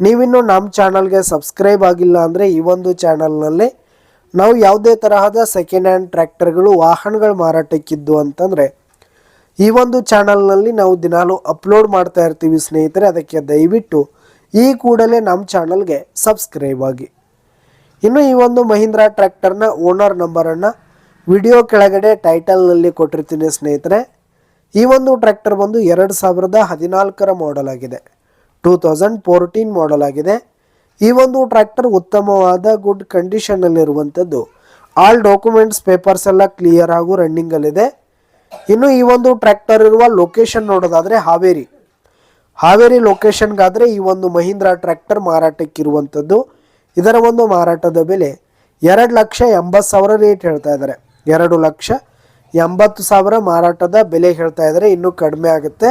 ನೀವಿನ್ನು ನಮ್ಮ ಚಾನಲ್ಗೆ ಸಬ್ಸ್ಕ್ರೈಬ್ ಆಗಿಲ್ಲ ಅಂದರೆ ಈ ಒಂದು ಚಾನಲ್ನಲ್ಲಿ ನಾವು ಯಾವುದೇ ತರಹದ ಸೆಕೆಂಡ್ ಹ್ಯಾಂಡ್ ಟ್ರ್ಯಾಕ್ಟರ್ಗಳು, ವಾಹನಗಳು ಮಾರಾಟಕ್ಕಿದ್ದು ಅಂತಂದರೆ ಈ ಒಂದು ಚಾನಲ್ನಲ್ಲಿ ನಾವು ದಿನಾಲು ಅಪ್ಲೋಡ್ ಮಾಡ್ತಾ ಇರ್ತೀವಿ ಸ್ನೇಹಿತರೆ, ಅದಕ್ಕೆ ದಯವಿಟ್ಟು ಈ ಕೂಡಲೇ ನಮ್ಮ ಚಾನಲ್ಗೆ ಸಬ್ಸ್ಕ್ರೈಬ್ ಆಗಿ. ಇನ್ನು ಈ ಒಂದು ಮಹೀಂದ್ರಾ ಟ್ರ್ಯಾಕ್ಟರ್ನ ಓನರ್ ನಂಬರನ್ನು ವಿಡಿಯೋ ಕೆಳಗಡೆ ಟೈಟಲ್ನಲ್ಲಿ ಕೊಟ್ಟಿರ್ತೀನಿ ಸ್ನೇಹಿತರೆ. ಈ ಒಂದು ಟ್ರ್ಯಾಕ್ಟರ್ ಬಂದು ಎರಡು ಸಾವಿರದ ಹದಿನಾಲ್ಕರ ಮಾಡೆಲ್ ಆಗಿದೆ. ಟೂ ತೌಸಂಡ್ ಫೋರ್ಟೀನ್ ಮಾಡಲ್ ಆಗಿದೆ. ಈ ಒಂದು ಟ್ರ್ಯಾಕ್ಟರ್ ಉತ್ತಮವಾದ ಗುಡ್ ಕಂಡೀಷನ್ನಲ್ಲಿರುವಂಥದ್ದು ಆಲ್ ಡಾಕ್ಯುಮೆಂಟ್ಸ್ ಪೇಪರ್ಸ್ ಎಲ್ಲ ಕ್ಲಿಯರ್ ಹಾಗೂ ರನ್ನಿಂಗಲ್ಲಿದೆ ಇನ್ನು ಈ ಒಂದು ಟ್ರ್ಯಾಕ್ಟರ್ ಇರುವ ಲೊಕೇಶನ್ ನೋಡೋದಾದರೆ ಹಾವೇರಿ. ಹಾವೇರಿ ಲೊಕೇಶನ್ಗಾದರೆ ಈ ಒಂದು ಮಹೀಂದ್ರಾ ಟ್ರ್ಯಾಕ್ಟರ್ ಮಾರಾಟಕ್ಕಿರುವಂಥದ್ದು ಇದರ ಒಂದು ಮಾರಾಟದ ಬೆಲೆ ಎರಡು ಲಕ್ಷ ಎಂಬತ್ತು ಸಾವಿರ ರೇಟ್ ಹೇಳ್ತಾ ಇದ್ದಾರೆ. ಎರಡು ಲಕ್ಷ ಎಂಬತ್ತು ಸಾವಿರ ಮಾರಾಟದ ಬೆಲೆ ಹೇಳ್ತಾ ಇದ್ದಾರೆ. ಇನ್ನೂ ಕಡಿಮೆ ಆಗುತ್ತೆ.